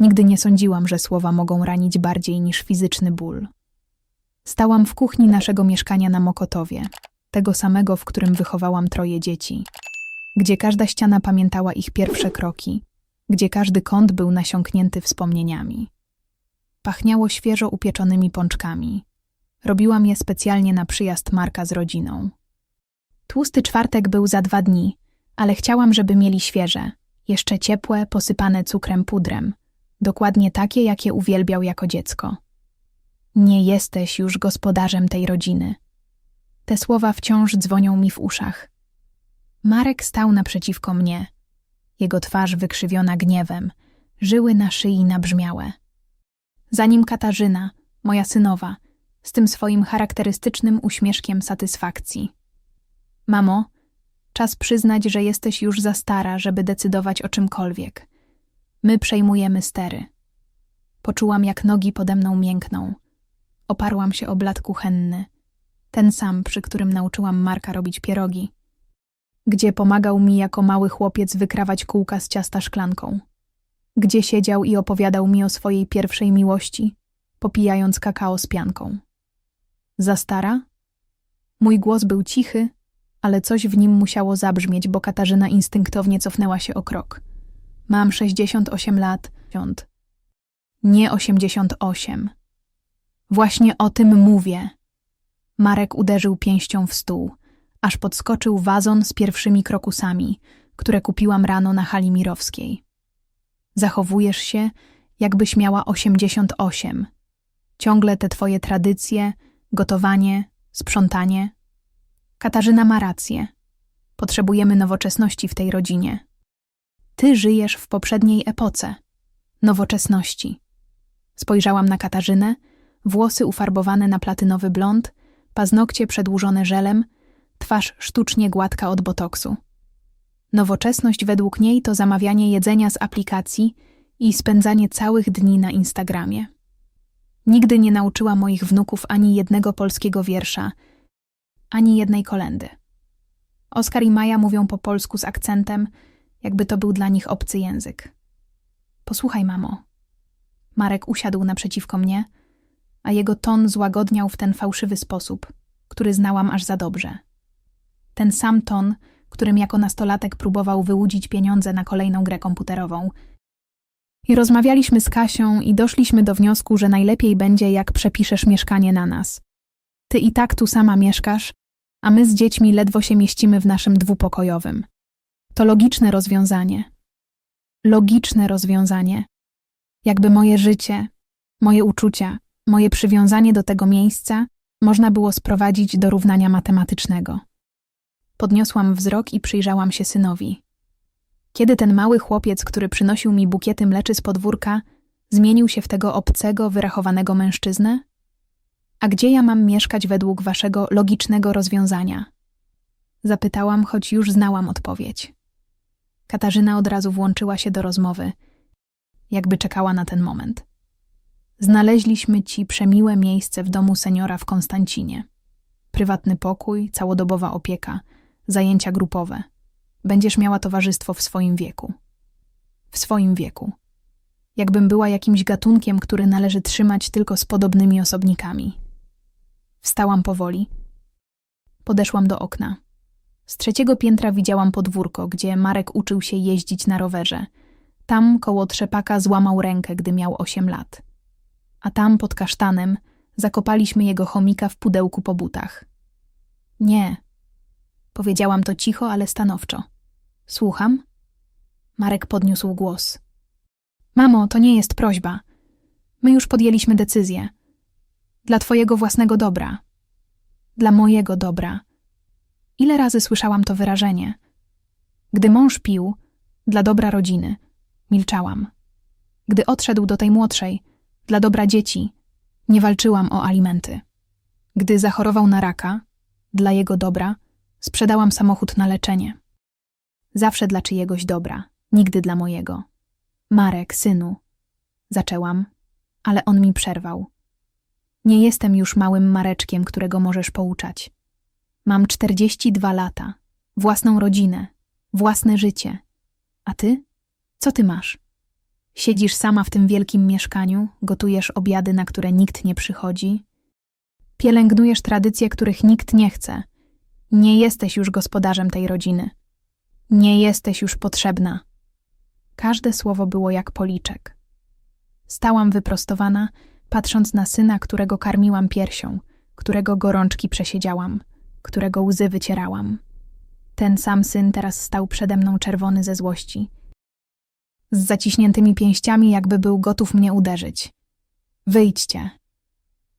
Nigdy nie sądziłam, że słowa mogą ranić bardziej niż fizyczny ból. Stałam w kuchni naszego mieszkania na Mokotowie, tego samego, w którym wychowałam troje dzieci, gdzie każda ściana pamiętała ich pierwsze kroki, gdzie każdy kąt był nasiąknięty wspomnieniami. Pachniało świeżo upieczonymi pączkami. Robiłam je specjalnie na przyjazd Marka z rodziną. Tłusty czwartek był za dwa dni, ale chciałam, żeby mieli świeże, jeszcze ciepłe, posypane cukrem pudrem, dokładnie takie, jakie uwielbiał jako dziecko. Nie jesteś już gospodarzem tej rodziny. Te słowa wciąż dzwonią mi w uszach. Marek stał naprzeciwko mnie. Jego twarz wykrzywiona gniewem, żyły na szyi nabrzmiałe. Zanim Katarzyna, moja synowa, z tym swoim charakterystycznym uśmieszkiem satysfakcji. Mamo, czas przyznać, że jesteś już za stara, żeby decydować o czymkolwiek. My przejmujemy stery. Poczułam, jak nogi pode mną miękną. Oparłam się o blat kuchenny, ten sam, przy którym nauczyłam Marka robić pierogi, gdzie pomagał mi jako mały chłopiec wykrawać kółka z ciasta szklanką, gdzie siedział i opowiadał mi o swojej pierwszej miłości, popijając kakao z pianką. Za stara? Mój głos był cichy, ale coś w nim musiało zabrzmieć, bo Katarzyna instynktownie cofnęła się o krok. Mam 68 lat. Nie 88. Właśnie o tym mówię. Marek uderzył pięścią w stół, aż podskoczył wazon z pierwszymi krokusami, które kupiłam rano na hali mirowskiej. Zachowujesz się, jakbyś miała 88. Ciągle te twoje tradycje, gotowanie, sprzątanie. Katarzyna ma rację. Potrzebujemy nowoczesności w tej rodzinie. Ty żyjesz w poprzedniej epoce nowoczesności. Spojrzałam na Katarzynę, włosy ufarbowane na platynowy blond, paznokcie przedłużone żelem, twarz sztucznie gładka od botoksu. Nowoczesność według niej to zamawianie jedzenia z aplikacji i spędzanie całych dni na Instagramie. Nigdy nie nauczyła moich wnuków ani jednego polskiego wiersza, ani jednej kolendy. Oskar i Maja mówią po polsku z akcentem, jakby to był dla nich obcy język. Posłuchaj, mamo. Marek usiadł naprzeciwko mnie, a jego ton złagodniał w ten fałszywy sposób, który znałam aż za dobrze. Ten sam ton, którym jako nastolatek próbował wyłudzić pieniądze na kolejną grę komputerową. I rozmawialiśmy z Kasią i doszliśmy do wniosku, że najlepiej będzie, jak przepiszesz mieszkanie na nas. Ty i tak tu sama mieszkasz, a my z dziećmi ledwo się mieścimy w naszym dwupokojowym. To logiczne rozwiązanie. Logiczne rozwiązanie. Jakby moje życie, moje uczucia, moje przywiązanie do tego miejsca można było sprowadzić do równania matematycznego. Podniosłam wzrok i przyjrzałam się synowi. Kiedy ten mały chłopiec, który przynosił mi bukiety mleczy z podwórka, zmienił się w tego obcego, wyrachowanego mężczyznę? A gdzie ja mam mieszkać według waszego logicznego rozwiązania? Zapytałam, choć już znałam odpowiedź. Katarzyna od razu włączyła się do rozmowy, jakby czekała na ten moment. Znaleźliśmy ci przemiłe miejsce w domu seniora w Konstancinie. Prywatny pokój, całodobowa opieka, zajęcia grupowe. Będziesz miała towarzystwo w swoim wieku. W swoim wieku. Jakbym była jakimś gatunkiem, który należy trzymać tylko z podobnymi osobnikami. Wstałam powoli. Podeszłam do okna. Z trzeciego piętra widziałam podwórko, gdzie Marek uczył się jeździć na rowerze. Tam koło trzepaka złamał rękę, gdy miał osiem lat. A tam pod kasztanem zakopaliśmy jego chomika w pudełku po butach. Nie. Powiedziałam to cicho, ale stanowczo. Słucham? Marek podniósł głos. Mamo, to nie jest prośba. My już podjęliśmy decyzję. Dla twojego własnego dobra. Dla mojego dobra. Ile razy słyszałam to wyrażenie? Gdy mąż pił, dla dobra rodziny, milczałam. Gdy odszedł do tej młodszej, dla dobra dzieci, nie walczyłam o alimenty. Gdy zachorował na raka, dla jego dobra, sprzedałam samochód na leczenie. Zawsze dla czyjegoś dobra, nigdy dla mojego. Marek, synu. Zaczęłam, ale on mi przerwał. Nie jestem już małym Mareczkiem, którego możesz pouczać. Mam 42 lata, własną rodzinę, własne życie. A ty? Co ty masz? Siedzisz sama w tym wielkim mieszkaniu, gotujesz obiady, na które nikt nie przychodzi. Pielęgnujesz tradycje, których nikt nie chce. Nie jesteś już gospodarzem tej rodziny. Nie jesteś już potrzebna. Każde słowo było jak policzek. Stałam wyprostowana, patrząc na syna, którego karmiłam piersią, którego gorączki przesiedziałam, którego łzy wycierałam. Ten sam syn teraz stał przede mną czerwony ze złości. Z zaciśniętymi pięściami, jakby był gotów mnie uderzyć. Wyjdźcie.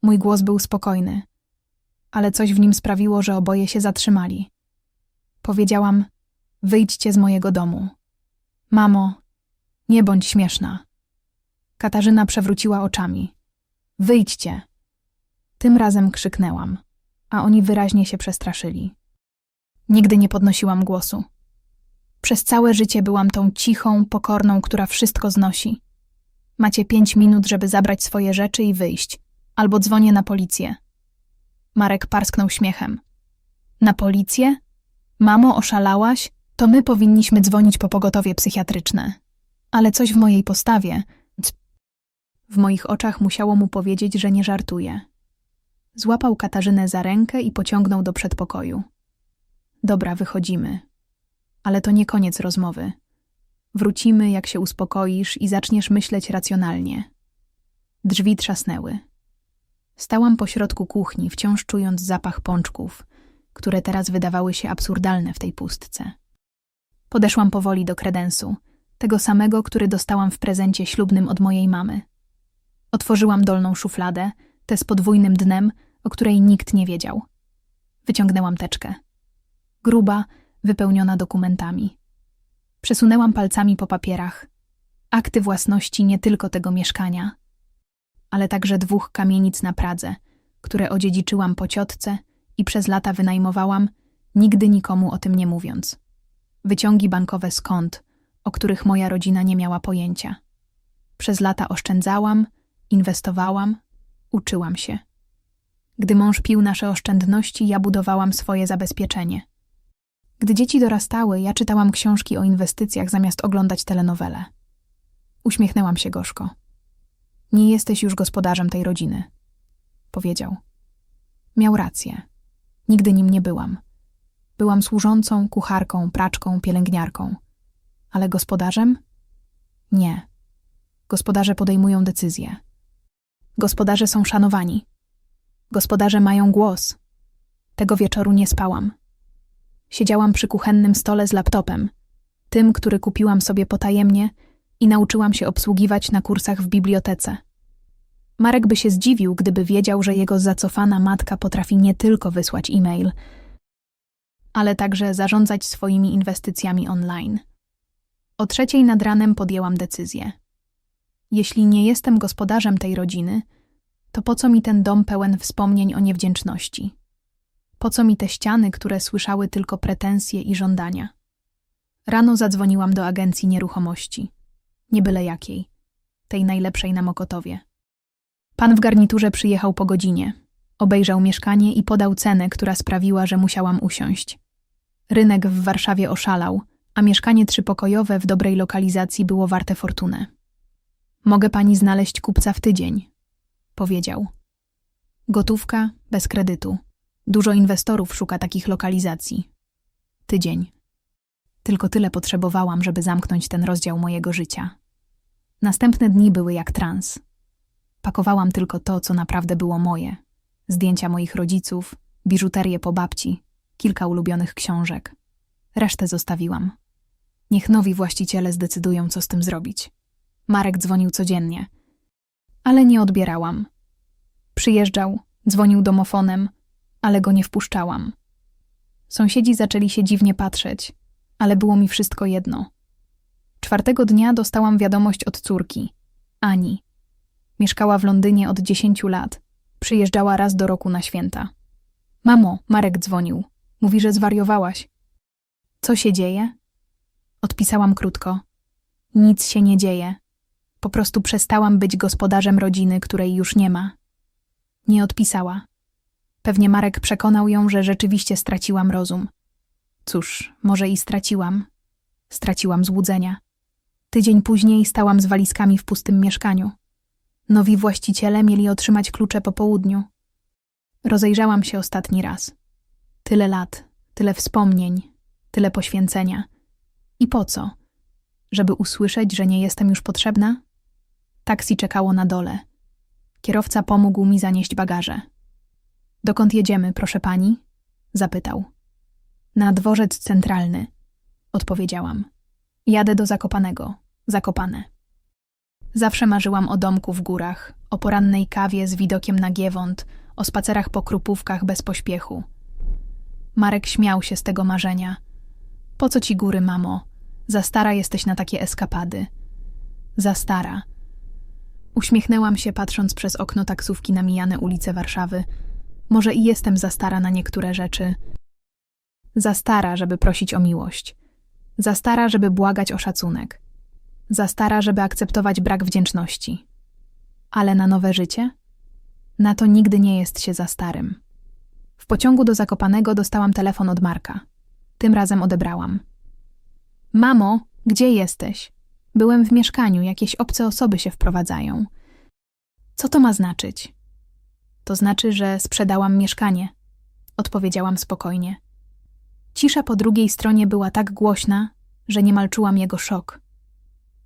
Mój głos był spokojny, ale coś w nim sprawiło, że oboje się zatrzymali. Powiedziałam: Wyjdźcie z mojego domu. Mamo, nie bądź śmieszna. Katarzyna przewróciła oczami. Wyjdźcie. Tym razem krzyknęłam, a oni wyraźnie się przestraszyli. Nigdy nie podnosiłam głosu. Przez całe życie byłam tą cichą, pokorną, która wszystko znosi. Macie pięć minut, żeby zabrać swoje rzeczy i wyjść, albo dzwonię na policję. Marek parsknął śmiechem. Na policję? Mamo, oszalałaś? To my powinniśmy dzwonić po pogotowie psychiatryczne. Ale coś w mojej postawie. W moich oczach musiało mu powiedzieć, że nie żartuje. Złapał Katarzynę za rękę i pociągnął do przedpokoju. Dobra, wychodzimy. Ale to nie koniec rozmowy. Wrócimy, jak się uspokoisz i zaczniesz myśleć racjonalnie. Drzwi trzasnęły. Stałam pośrodku kuchni, wciąż czując zapach pączków, które teraz wydawały się absurdalne w tej pustce. Podeszłam powoli do kredensu, tego samego, który dostałam w prezencie ślubnym od mojej mamy. Otworzyłam dolną szufladę, tę z podwójnym dnem, o której nikt nie wiedział. Wyciągnęłam teczkę. Gruba, wypełniona dokumentami. Przesunęłam palcami po papierach. Akty własności nie tylko tego mieszkania, ale także dwóch kamienic na Pradze, które odziedziczyłam po ciotce i przez lata wynajmowałam, nigdy nikomu o tym nie mówiąc. Wyciągi bankowe z o których moja rodzina nie miała pojęcia. Przez lata oszczędzałam, inwestowałam, uczyłam się. Gdy mąż pił nasze oszczędności, ja budowałam swoje zabezpieczenie. Gdy dzieci dorastały, ja czytałam książki o inwestycjach zamiast oglądać telenowele. Uśmiechnęłam się gorzko. Nie jesteś już gospodarzem tej rodziny, powiedział. Miał rację. Nigdy nim nie byłam. Byłam służącą, kucharką, praczką, pielęgniarką. Ale gospodarzem? Nie. Gospodarze podejmują decyzje. Gospodarze są szanowani. Gospodarze mają głos. Tego wieczoru nie spałam. Siedziałam przy kuchennym stole z laptopem, tym, który kupiłam sobie potajemnie i nauczyłam się obsługiwać na kursach w bibliotece. Marek by się zdziwił, gdyby wiedział, że jego zacofana matka potrafi nie tylko wysłać e-mail, ale także zarządzać swoimi inwestycjami online. O trzeciej nad ranem podjęłam decyzję. Jeśli nie jestem gospodarzem tej rodziny, to po co mi ten dom pełen wspomnień o niewdzięczności? Po co mi te ściany, które słyszały tylko pretensje i żądania? Rano zadzwoniłam do agencji nieruchomości. Nie byle jakiej. Tej najlepszej na Mokotowie. Pan w garniturze przyjechał po godzinie. Obejrzał mieszkanie i podał cenę, która sprawiła, że musiałam usiąść. Rynek w Warszawie oszalał, a mieszkanie trzypokojowe w dobrej lokalizacji było warte fortunę. Mogę pani znaleźć kupca w tydzień, powiedział. Gotówka bez kredytu. Dużo inwestorów szuka takich lokalizacji. Tydzień. Tylko tyle potrzebowałam, żeby zamknąć ten rozdział mojego życia. Następne dni były jak trans. Pakowałam tylko to, co naprawdę było moje: zdjęcia moich rodziców, biżuterię po babci, kilka ulubionych książek. Resztę zostawiłam. Niech nowi właściciele zdecydują, co z tym zrobić. Marek dzwonił codziennie, ale nie odbierałam. Przyjeżdżał, dzwonił domofonem, ale go nie wpuszczałam. Sąsiedzi zaczęli się dziwnie patrzeć, ale było mi wszystko jedno. Czwartego dnia dostałam wiadomość od córki, Ani. Mieszkała w Londynie od dziesięciu lat. Przyjeżdżała raz do roku na święta. Mamo, Marek dzwonił. Mówi, że zwariowałaś. Co się dzieje? Odpisałam krótko. Nic się nie dzieje. Po prostu przestałam być gospodarzem rodziny, której już nie ma. Nie odpisała. Pewnie Marek przekonał ją, że rzeczywiście straciłam rozum. Cóż, może i straciłam. Straciłam złudzenia. Tydzień później stałam z walizkami w pustym mieszkaniu. Nowi właściciele mieli otrzymać klucze po południu. Rozejrzałam się ostatni raz. Tyle lat, tyle wspomnień, tyle poświęcenia. I po co? Żeby usłyszeć, że nie jestem już potrzebna? Taksi czekało na dole. Kierowca pomógł mi zanieść bagaże. Dokąd jedziemy, proszę pani? Zapytał. Na dworzec centralny, odpowiedziałam. Jadę do Zakopanego. Zakopane. Zawsze marzyłam o domku w górach, o porannej kawie z widokiem na Giewont, o spacerach po krupówkach bez pośpiechu. Marek śmiał się z tego marzenia. Po co ci góry, mamo? Za stara jesteś na takie eskapady. Za stara. Uśmiechnęłam się, patrząc przez okno taksówki na mijane ulice Warszawy. Może i jestem za stara na niektóre rzeczy. Za stara, żeby prosić o miłość. Za stara, żeby błagać o szacunek. Za stara, żeby akceptować brak wdzięczności. Ale na nowe życie? Na to nigdy nie jest się za starym. W pociągu do Zakopanego dostałam telefon od Marka. Tym razem odebrałam. Mamo, gdzie jesteś? Byłem w mieszkaniu, jakieś obce osoby się wprowadzają. Co to ma znaczyć? To znaczy, że sprzedałam mieszkanie, odpowiedziałam spokojnie. Cisza po drugiej stronie była tak głośna, że niemal czułam jego szok.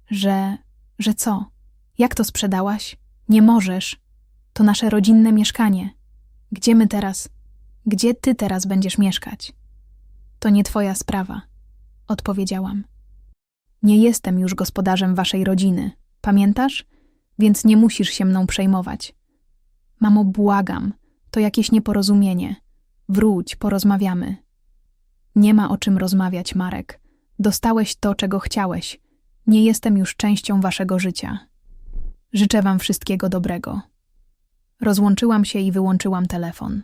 Że, że co? Jak to sprzedałaś? Nie możesz. To nasze rodzinne mieszkanie. Gdzie my teraz? Gdzie ty teraz będziesz mieszkać? To nie twoja sprawa, odpowiedziałam. Nie jestem już gospodarzem waszej rodziny, pamiętasz? Więc nie musisz się mną przejmować. Mamo, błagam, to jakieś nieporozumienie. Wróć, porozmawiamy. Nie ma o czym rozmawiać, Marek. Dostałeś to, czego chciałeś. Nie jestem już częścią waszego życia. Życzę wam wszystkiego dobrego. Rozłączyłam się i wyłączyłam telefon.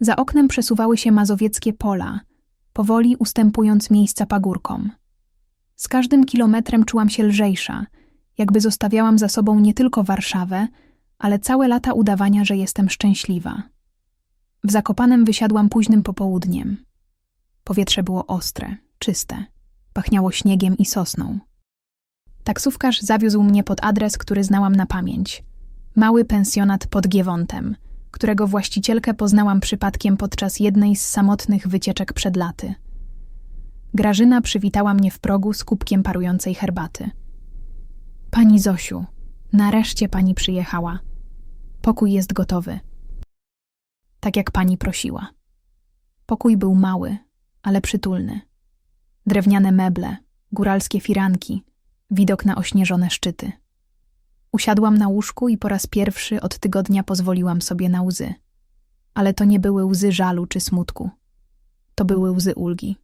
Za oknem przesuwały się mazowieckie pola, powoli ustępując miejsca pagórkom. Z każdym kilometrem czułam się lżejsza, jakby zostawiałam za sobą nie tylko Warszawę, ale całe lata udawania, że jestem szczęśliwa. W Zakopanem wysiadłam późnym popołudniem. Powietrze było ostre, czyste, pachniało śniegiem i sosną. Taksówkarz zawiózł mnie pod adres, który znałam na pamięć. Mały pensjonat pod Giewontem, którego właścicielkę poznałam przypadkiem podczas jednej z samotnych wycieczek przed laty. Grażyna przywitała mnie w progu z kubkiem parującej herbaty. Pani Zosiu, nareszcie pani przyjechała. Pokój jest gotowy. Tak jak pani prosiła. Pokój był mały, ale przytulny. Drewniane meble, góralskie firanki, widok na ośnieżone szczyty. Usiadłam na łóżku i po raz pierwszy od tygodnia pozwoliłam sobie na łzy. Ale to nie były łzy żalu czy smutku. To były łzy ulgi.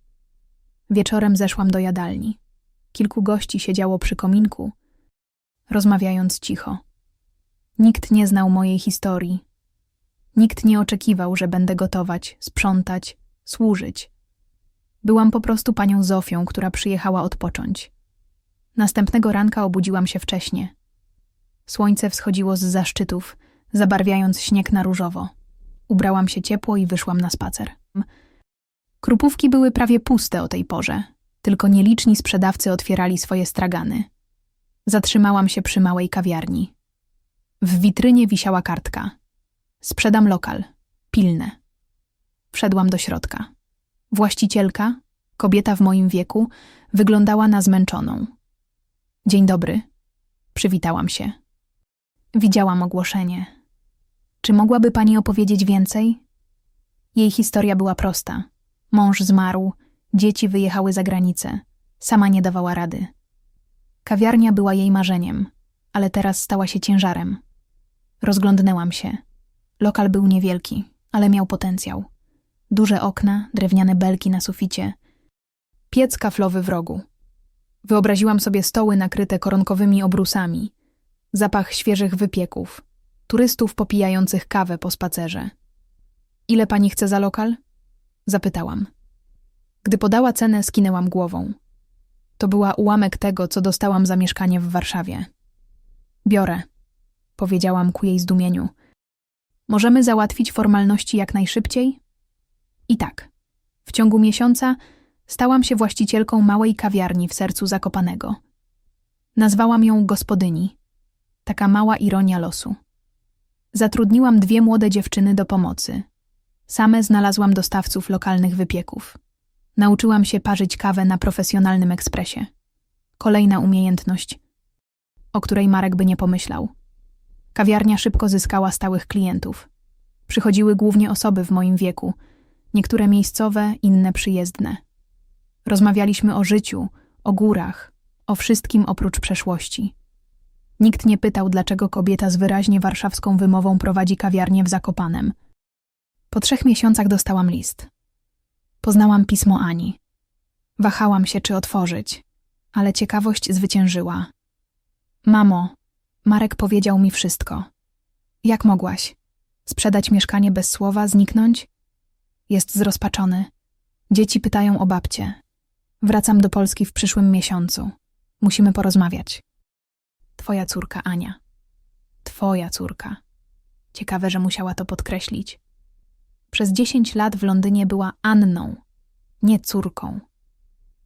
Wieczorem zeszłam do jadalni. Kilku gości siedziało przy kominku, rozmawiając cicho. Nikt nie znał mojej historii. Nikt nie oczekiwał, że będę gotować, sprzątać, służyć. Byłam po prostu panią Zofią, która przyjechała odpocząć. Następnego ranka obudziłam się wcześnie. Słońce wschodziło z zaszczytów, zabarwiając śnieg na różowo. Ubrałam się ciepło i wyszłam na spacer. Krupówki były prawie puste o tej porze, tylko nieliczni sprzedawcy otwierali swoje stragany. Zatrzymałam się przy małej kawiarni. W witrynie wisiała kartka. Sprzedam lokal. Pilne. Wszedłam do środka. Właścicielka, kobieta w moim wieku, wyglądała na zmęczoną. Dzień dobry. Przywitałam się. Widziałam ogłoszenie. Czy mogłaby pani opowiedzieć więcej? Jej historia była prosta. Mąż zmarł, dzieci wyjechały za granicę. Sama nie dawała rady. Kawiarnia była jej marzeniem, ale teraz stała się ciężarem. Rozglądnęłam się. Lokal był niewielki, ale miał potencjał. Duże okna, drewniane belki na suficie. Piec kaflowy w rogu. Wyobraziłam sobie stoły nakryte koronkowymi obrusami, zapach świeżych wypieków, turystów popijających kawę po spacerze. Ile pani chce za lokal? Zapytałam. Gdy podała cenę, skinęłam głową. To była ułamek tego, co dostałam za mieszkanie w Warszawie. Biorę, powiedziałam ku jej zdumieniu. Możemy załatwić formalności jak najszybciej? I tak. W ciągu miesiąca stałam się właścicielką małej kawiarni w sercu Zakopanego. Nazwałam ją gospodyni. Taka mała ironia losu. Zatrudniłam dwie młode dziewczyny do pomocy. Same znalazłam dostawców lokalnych wypieków. Nauczyłam się parzyć kawę na profesjonalnym ekspresie. Kolejna umiejętność, o której Marek by nie pomyślał. Kawiarnia szybko zyskała stałych klientów. Przychodziły głównie osoby w moim wieku, niektóre miejscowe, inne przyjezdne. Rozmawialiśmy o życiu, o górach, o wszystkim oprócz przeszłości. Nikt nie pytał, dlaczego kobieta z wyraźnie warszawską wymową prowadzi kawiarnię w Zakopanem. Po trzech miesiącach dostałam list. Poznałam pismo Ani. Wahałam się, czy otworzyć, ale ciekawość zwyciężyła. Mamo, Marek powiedział mi wszystko. Jak mogłaś? Sprzedać mieszkanie bez słowa, zniknąć? Jest zrozpaczony. Dzieci pytają o babcię. Wracam do Polski w przyszłym miesiącu. Musimy porozmawiać. Twoja córka Ania. Twoja córka. Ciekawe, że musiała to podkreślić. Przez dziesięć lat w Londynie była Anną, nie córką.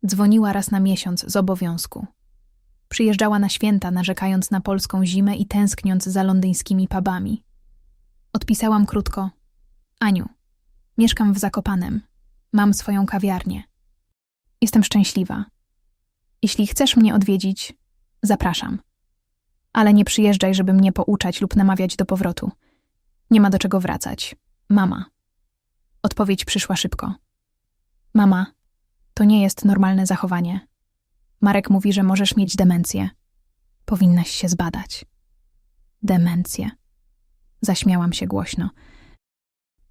Dzwoniła raz na miesiąc z obowiązku. Przyjeżdżała na święta, narzekając na polską zimę i tęskniąc za londyńskimi pubami. Odpisałam krótko: Aniu, mieszkam w Zakopanem. Mam swoją kawiarnię. Jestem szczęśliwa. Jeśli chcesz mnie odwiedzić, zapraszam. Ale nie przyjeżdżaj, żeby mnie pouczać lub namawiać do powrotu. Nie ma do czego wracać. Mama. Odpowiedź przyszła szybko. Mama, to nie jest normalne zachowanie. Marek mówi, że możesz mieć demencję. Powinnaś się zbadać. Demencję. Zaśmiałam się głośno.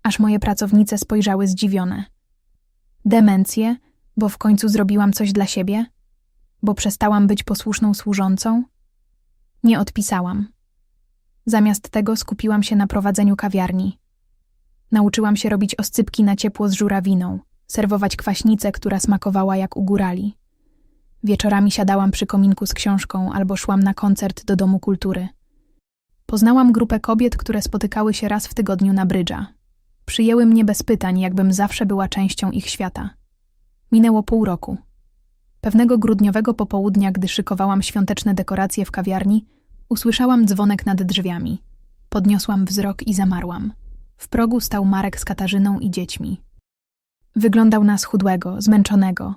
Aż moje pracownice spojrzały zdziwione. Demencję, bo w końcu zrobiłam coś dla siebie? Bo przestałam być posłuszną służącą? Nie odpisałam. Zamiast tego skupiłam się na prowadzeniu kawiarni. Nauczyłam się robić oscypki na ciepło z żurawiną, serwować kwaśnicę, która smakowała jak u górali. Wieczorami siadałam przy kominku z książką albo szłam na koncert do Domu Kultury. Poznałam grupę kobiet, które spotykały się raz w tygodniu na brydża. Przyjęły mnie bez pytań, jakbym zawsze była częścią ich świata. Minęło pół roku. Pewnego grudniowego popołudnia, gdy szykowałam świąteczne dekoracje w kawiarni, usłyszałam dzwonek nad drzwiami. Podniosłam wzrok i zamarłam. W progu stał Marek z Katarzyną i dziećmi. Wyglądał na schudłego, zmęczonego.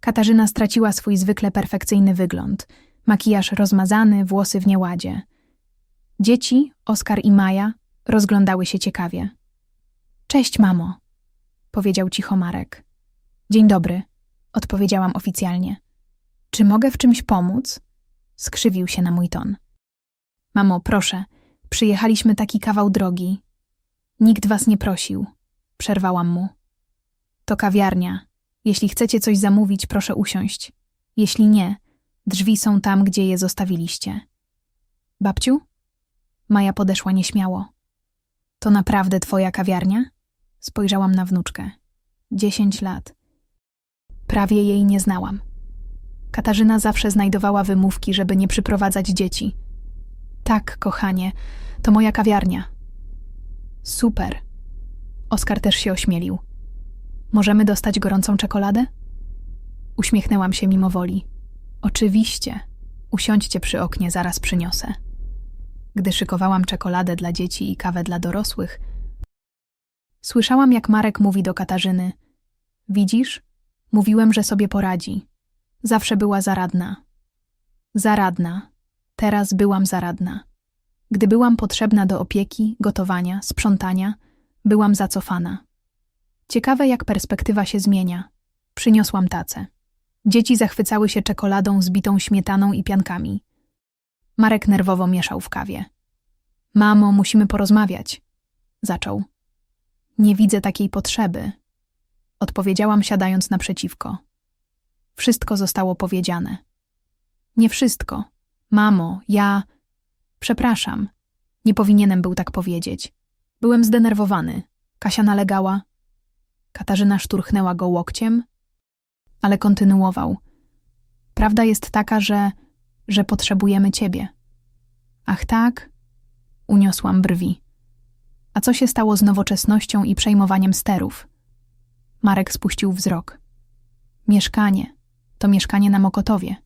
Katarzyna straciła swój zwykle perfekcyjny wygląd. Makijaż rozmazany, włosy w nieładzie. Dzieci, Oskar i Maja, rozglądały się ciekawie. Cześć, mamo, powiedział cicho Marek. Dzień dobry, odpowiedziałam oficjalnie. Czy mogę w czymś pomóc? Skrzywił się na mój ton. Mamo, proszę, przyjechaliśmy taki kawał drogi. Nikt was nie prosił, przerwałam mu. To kawiarnia. Jeśli chcecie coś zamówić, proszę usiąść. Jeśli nie, drzwi są tam, gdzie je zostawiliście. Babciu? Maja podeszła nieśmiało. To naprawdę twoja kawiarnia? Spojrzałam na wnuczkę. Dziesięć lat. Prawie jej nie znałam. Katarzyna zawsze znajdowała wymówki, żeby nie przyprowadzać dzieci. Tak, kochanie, to moja kawiarnia. Super. Oskar też się ośmielił. Możemy dostać gorącą czekoladę? Uśmiechnęłam się mimo woli. Oczywiście. Usiądźcie przy oknie, zaraz przyniosę. Gdy szykowałam czekoladę dla dzieci i kawę dla dorosłych, słyszałam, jak Marek mówi do Katarzyny: Widzisz? Mówiłem, że sobie poradzi. Zawsze była zaradna. Zaradna. Teraz byłam zaradna. Gdy byłam potrzebna do opieki, gotowania, sprzątania, byłam zacofana. Ciekawe, jak perspektywa się zmienia. Przyniosłam tacę. Dzieci zachwycały się czekoladą zbitą śmietaną i piankami. Marek nerwowo mieszał w kawie. Mamo, musimy porozmawiać. Zaczął. Nie widzę takiej potrzeby. Odpowiedziałam, siadając naprzeciwko. Wszystko zostało powiedziane. Nie wszystko. Mamo, ja. Przepraszam. Nie powinienem był tak powiedzieć. Byłem zdenerwowany. Kasia nalegała. Katarzyna szturchnęła go łokciem, ale kontynuował. Prawda jest taka, że, że potrzebujemy ciebie. Ach tak? Uniosłam brwi. A co się stało z nowoczesnością i przejmowaniem sterów? Marek spuścił wzrok. Mieszkanie. To mieszkanie na Mokotowie.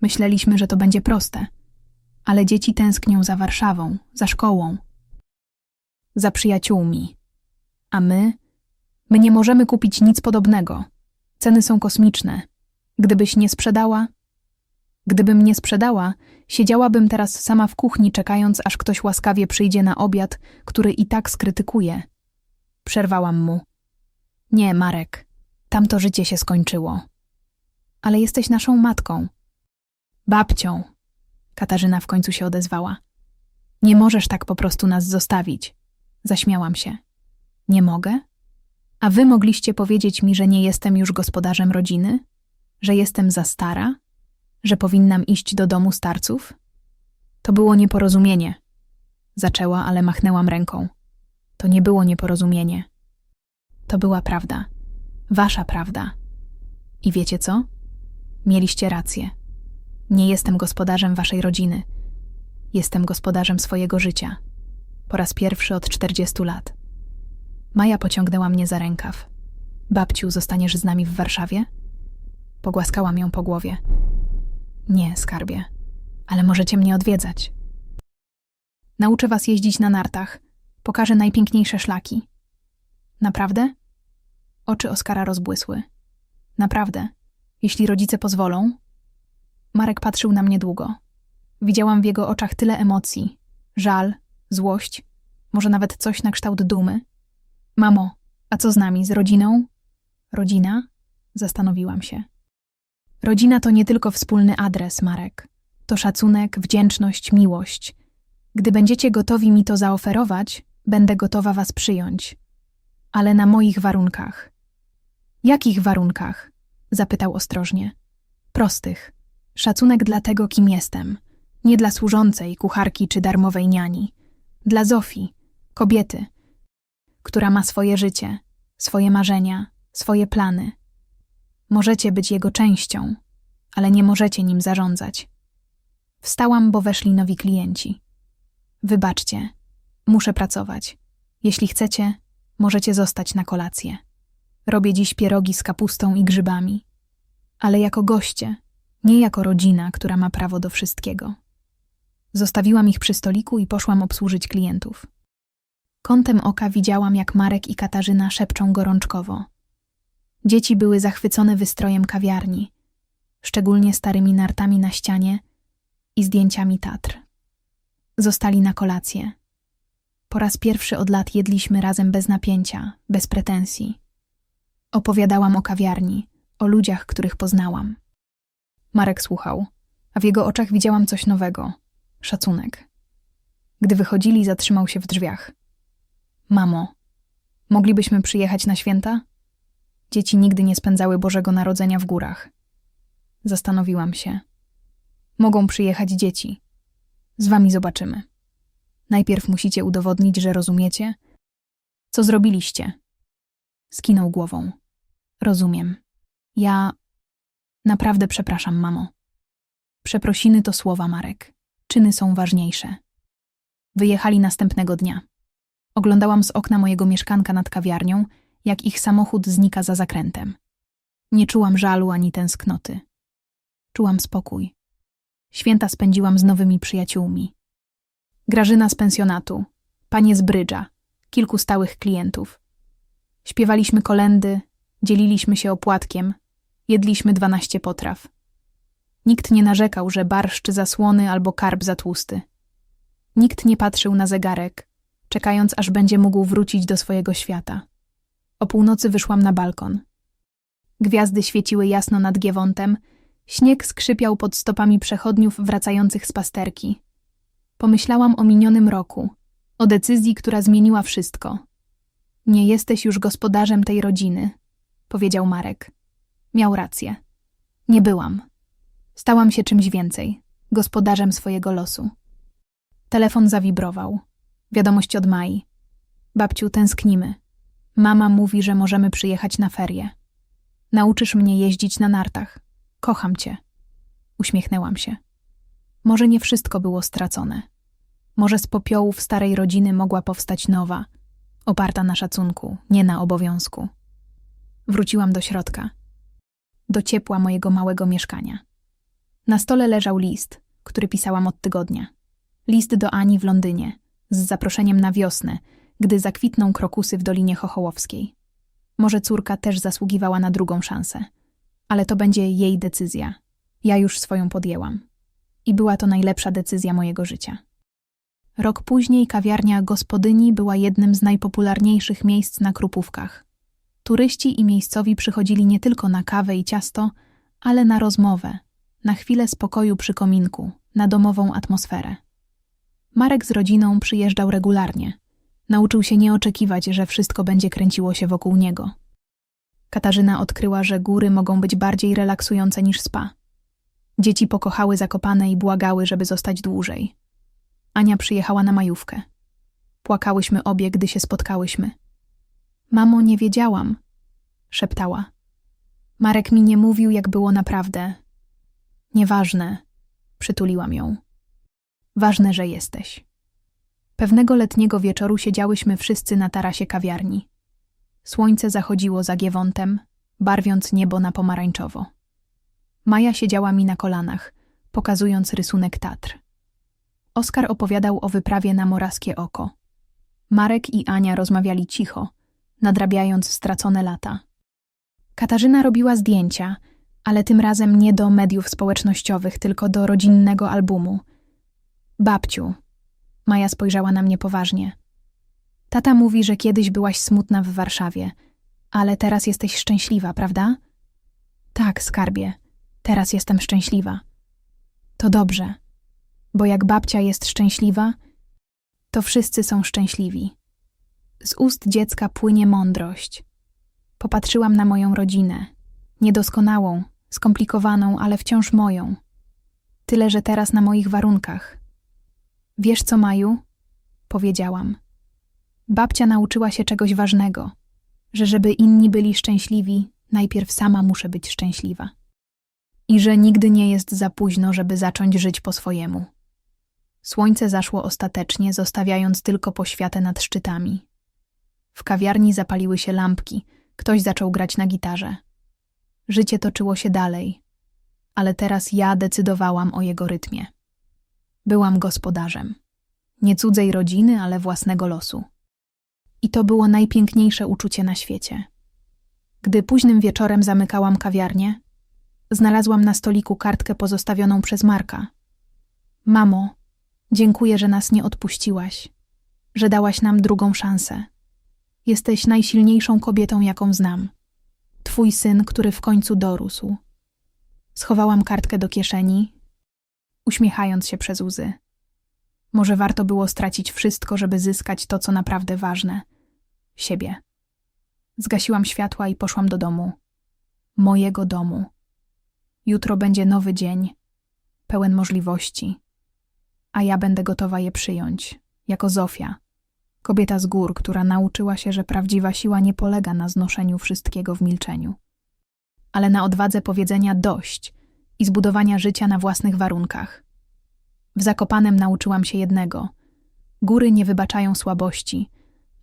Myśleliśmy, że to będzie proste. Ale dzieci tęsknią za Warszawą, za szkołą, za przyjaciółmi. A my? My nie możemy kupić nic podobnego. Ceny są kosmiczne. Gdybyś nie sprzedała? Gdybym nie sprzedała, siedziałabym teraz sama w kuchni, czekając, aż ktoś łaskawie przyjdzie na obiad, który i tak skrytykuje. Przerwałam mu. Nie, Marek, tamto życie się skończyło. Ale jesteś naszą matką. Babcią. Katarzyna w końcu się odezwała. Nie możesz tak po prostu nas zostawić. Zaśmiałam się. Nie mogę? A wy mogliście powiedzieć mi, że nie jestem już gospodarzem rodziny? Że jestem za stara? Że powinnam iść do domu starców? To było nieporozumienie. Zaczęła, ale machnęłam ręką. To nie było nieporozumienie. To była prawda. Wasza prawda. I wiecie co? Mieliście rację. Nie jestem gospodarzem waszej rodziny. Jestem gospodarzem swojego życia. Po raz pierwszy od 40 lat. Maja pociągnęła mnie za rękaw. Babciu, zostaniesz z nami w Warszawie? Pogłaskałam ją po głowie. Nie, skarbie, ale możecie mnie odwiedzać. Nauczę was jeździć na nartach. Pokażę najpiękniejsze szlaki. Naprawdę? Oczy Oskara rozbłysły. Naprawdę. Jeśli rodzice pozwolą? Marek patrzył na mnie długo. Widziałam w jego oczach tyle emocji: żal, złość, może nawet coś na kształt dumy. Mamo, a co z nami, z rodziną? Rodzina? Zastanowiłam się. Rodzina to nie tylko wspólny adres, Marek. To szacunek, wdzięczność, miłość. Gdy będziecie gotowi mi to zaoferować, będę gotowa was przyjąć. Ale na moich warunkach. Jakich warunkach? Zapytał ostrożnie. Prostych. Szacunek dla tego, kim jestem. Nie dla służącej, kucharki czy darmowej niani. Dla Zofii, kobiety, która ma swoje życie, swoje marzenia, swoje plany. Możecie być jego częścią, ale nie możecie nim zarządzać. Wstałam, bo weszli nowi klienci. Wybaczcie, muszę pracować. Jeśli chcecie, możecie zostać na kolację. Robię dziś pierogi z kapustą i grzybami, ale jako goście, nie jako rodzina, która ma prawo do wszystkiego. Zostawiłam ich przy stoliku i poszłam obsłużyć klientów. Kątem oka widziałam, jak Marek i Katarzyna szepczą gorączkowo. Dzieci były zachwycone wystrojem kawiarni, szczególnie starymi nartami na ścianie i zdjęciami Tatr. Zostali na kolację. Po raz pierwszy od lat jedliśmy razem bez napięcia, bez pretensji. Opowiadałam o kawiarni, o ludziach, których poznałam. Marek słuchał, a w jego oczach widziałam coś nowego szacunek. Gdy wychodzili, zatrzymał się w drzwiach. Mamo, moglibyśmy przyjechać na święta? Dzieci nigdy nie spędzały Bożego Narodzenia w górach. Zastanowiłam się. Mogą przyjechać dzieci. Z wami zobaczymy. Najpierw musicie udowodnić, że rozumiecie. Co zrobiliście? Skinął głową. Rozumiem. Ja naprawdę przepraszam, mamo. Przeprosiny to słowa, Marek. Czyny są ważniejsze. Wyjechali następnego dnia. Oglądałam z okna mojego mieszkanka nad kawiarnią, jak ich samochód znika za zakrętem. Nie czułam żalu ani tęsknoty. Czułam spokój. Święta spędziłam z nowymi przyjaciółmi. Grażyna z pensjonatu, panie z brydża, kilku stałych klientów. Śpiewaliśmy kolendy, dzieliliśmy się opłatkiem, jedliśmy dwanaście potraw. Nikt nie narzekał, że barszcz zasłony albo karb za tłusty. Nikt nie patrzył na zegarek, czekając aż będzie mógł wrócić do swojego świata. O północy wyszłam na balkon. Gwiazdy świeciły jasno nad Giewontem, śnieg skrzypiał pod stopami przechodniów wracających z pasterki. Pomyślałam o minionym roku, o decyzji, która zmieniła wszystko. Nie jesteś już gospodarzem tej rodziny, powiedział Marek. Miał rację. Nie byłam. Stałam się czymś więcej, gospodarzem swojego losu. Telefon zawibrował. Wiadomość od Mai. Babciu, tęsknimy. Mama mówi, że możemy przyjechać na ferie. Nauczysz mnie jeździć na nartach. Kocham cię. Uśmiechnęłam się. Może nie wszystko było stracone. Może z popiołów starej rodziny mogła powstać nowa, oparta na szacunku, nie na obowiązku. Wróciłam do środka, do ciepła mojego małego mieszkania. Na stole leżał list, który pisałam od tygodnia. List do Ani w Londynie, z zaproszeniem na wiosnę, gdy zakwitną krokusy w Dolinie Chochołowskiej. Może córka też zasługiwała na drugą szansę. Ale to będzie jej decyzja. Ja już swoją podjęłam. I była to najlepsza decyzja mojego życia. Rok później kawiarnia gospodyni była jednym z najpopularniejszych miejsc na Krupówkach. Turyści i miejscowi przychodzili nie tylko na kawę i ciasto, ale na rozmowę, na chwilę spokoju przy kominku, na domową atmosferę. Marek z rodziną przyjeżdżał regularnie. Nauczył się nie oczekiwać, że wszystko będzie kręciło się wokół niego. Katarzyna odkryła, że góry mogą być bardziej relaksujące niż spa. Dzieci pokochały Zakopane i błagały, żeby zostać dłużej. Ania przyjechała na majówkę. Płakałyśmy obie, gdy się spotkałyśmy. Mamo, nie wiedziałam, szeptała. Marek mi nie mówił, jak było naprawdę. Nieważne, przytuliłam ją. Ważne, że jesteś. Pewnego letniego wieczoru siedziałyśmy wszyscy na tarasie kawiarni. Słońce zachodziło za Giewontem, barwiąc niebo na pomarańczowo. Maja siedziała mi na kolanach, pokazując rysunek Tatr. Oskar opowiadał o wyprawie na Morawskie Oko. Marek i Ania rozmawiali cicho, nadrabiając stracone lata. Katarzyna robiła zdjęcia, ale tym razem nie do mediów społecznościowych, tylko do rodzinnego albumu. Babciu. Maja spojrzała na mnie poważnie. Tata mówi, że kiedyś byłaś smutna w Warszawie, ale teraz jesteś szczęśliwa, prawda? Tak, skarbie. Teraz jestem szczęśliwa. To dobrze, bo jak babcia jest szczęśliwa, to wszyscy są szczęśliwi. Z ust dziecka płynie mądrość. Popatrzyłam na moją rodzinę. Niedoskonałą, skomplikowaną, ale wciąż moją. Tyle, że teraz na moich warunkach. Wiesz co, Maju? Powiedziałam. Babcia nauczyła się czegoś ważnego, że żeby inni byli szczęśliwi, najpierw sama muszę być szczęśliwa. I że nigdy nie jest za późno, żeby zacząć żyć po swojemu. Słońce zaszło ostatecznie, zostawiając tylko poświatę nad szczytami. W kawiarni zapaliły się lampki, ktoś zaczął grać na gitarze. Życie toczyło się dalej, ale teraz ja decydowałam o jego rytmie. Byłam gospodarzem. Nie cudzej rodziny, ale własnego losu. I to było najpiękniejsze uczucie na świecie. Gdy późnym wieczorem zamykałam kawiarnię, znalazłam na stoliku kartkę pozostawioną przez Marka. Mamo, dziękuję, że nas nie odpuściłaś, że dałaś nam drugą szansę. Jesteś najsilniejszą kobietą, jaką znam. Twój syn, który w końcu dorósł. Schowałam kartkę do kieszeni, uśmiechając się przez łzy. Może warto było stracić wszystko, żeby zyskać to, co naprawdę ważne siebie. Zgasiłam światła i poszłam do domu. Mojego domu. Jutro będzie nowy dzień, pełen możliwości, a ja będę gotowa je przyjąć, jako Zofia, kobieta z gór, która nauczyła się, że prawdziwa siła nie polega na znoszeniu wszystkiego w milczeniu, ale na odwadze powiedzenia dość i zbudowania życia na własnych warunkach. W Zakopanem nauczyłam się jednego: góry nie wybaczają słabości,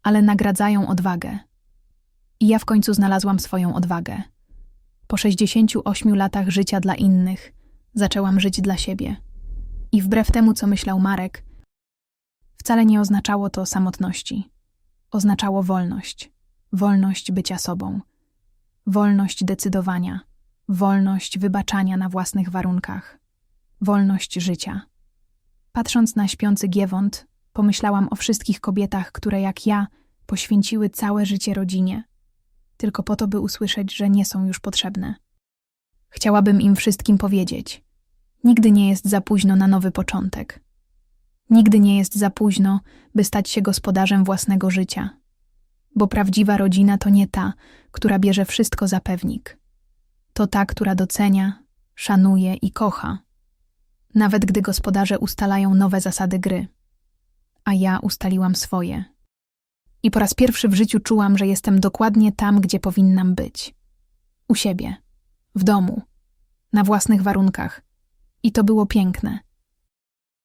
ale nagradzają odwagę. I ja w końcu znalazłam swoją odwagę. Po 68 latach życia dla innych, zaczęłam żyć dla siebie. I wbrew temu, co myślał Marek, wcale nie oznaczało to samotności. Oznaczało wolność. Wolność bycia sobą. Wolność decydowania. Wolność wybaczania na własnych warunkach. Wolność życia. Patrząc na śpiący Giewont, pomyślałam o wszystkich kobietach, które jak ja poświęciły całe życie rodzinie, tylko po to, by usłyszeć, że nie są już potrzebne. Chciałabym im wszystkim powiedzieć: Nigdy nie jest za późno na nowy początek. Nigdy nie jest za późno, by stać się gospodarzem własnego życia. Bo prawdziwa rodzina to nie ta, która bierze wszystko za pewnik. To ta, która docenia, szanuje i kocha. Nawet gdy gospodarze ustalają nowe zasady gry. A ja ustaliłam swoje. I po raz pierwszy w życiu czułam, że jestem dokładnie tam, gdzie powinnam być. U siebie, w domu, na własnych warunkach. I to było piękne.